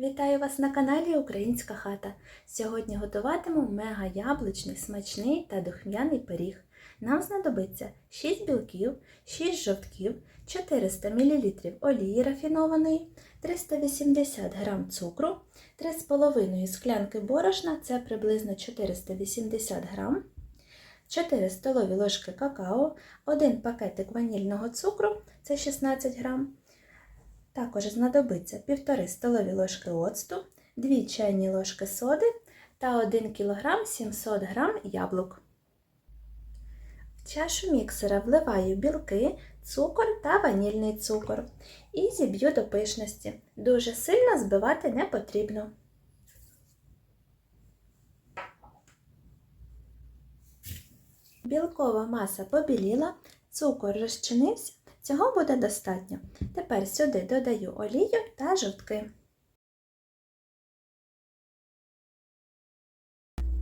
Вітаю вас на каналі Українська хата. Сьогодні готуватиму мега яблучний, смачний та духмяний пиріг. Нам знадобиться 6 білків, 6 жовтків, 400 мл олії рафінованої, 380 г цукру, 3,5 склянки борошна це приблизно 480 г, 4 столові ложки какао, 1 пакетик ванільного цукру це 16 г. Також знадобиться 1,5 столові ложки оцту, 2 чайні ложки соди та 1 кг 700 г яблук. В чашу міксера вливаю білки, цукор та ванільний цукор і зіб'ю до пишності. Дуже сильно збивати не потрібно. Білкова маса побіліла, цукор розчинився, цього буде достатньо. Тепер сюди додаю олію та жовтки.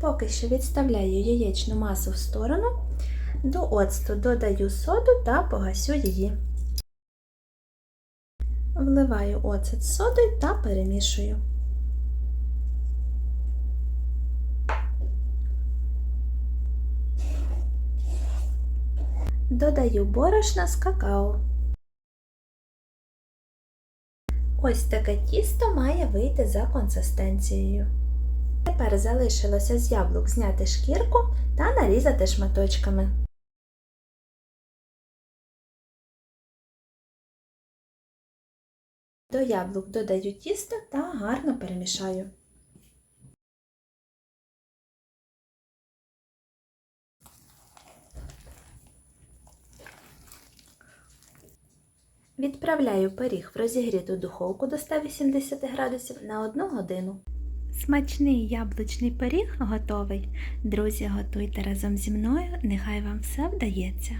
Поки що відставляю яєчну масу в сторону, до оцту додаю соду та погасю її. Вливаю оцет з содою та перемішую. Додаю борошна з какао. Ось таке тісто має вийти за консистенцією. Тепер залишилося з яблук зняти шкірку та нарізати шматочками. До яблук додаю тісто та гарно перемішаю. Відправляю пиріг в розігріту духовку до 180 градусів на 1 годину. Смачний яблучний пиріг готовий. Друзі, готуйте разом зі мною, нехай вам все вдається.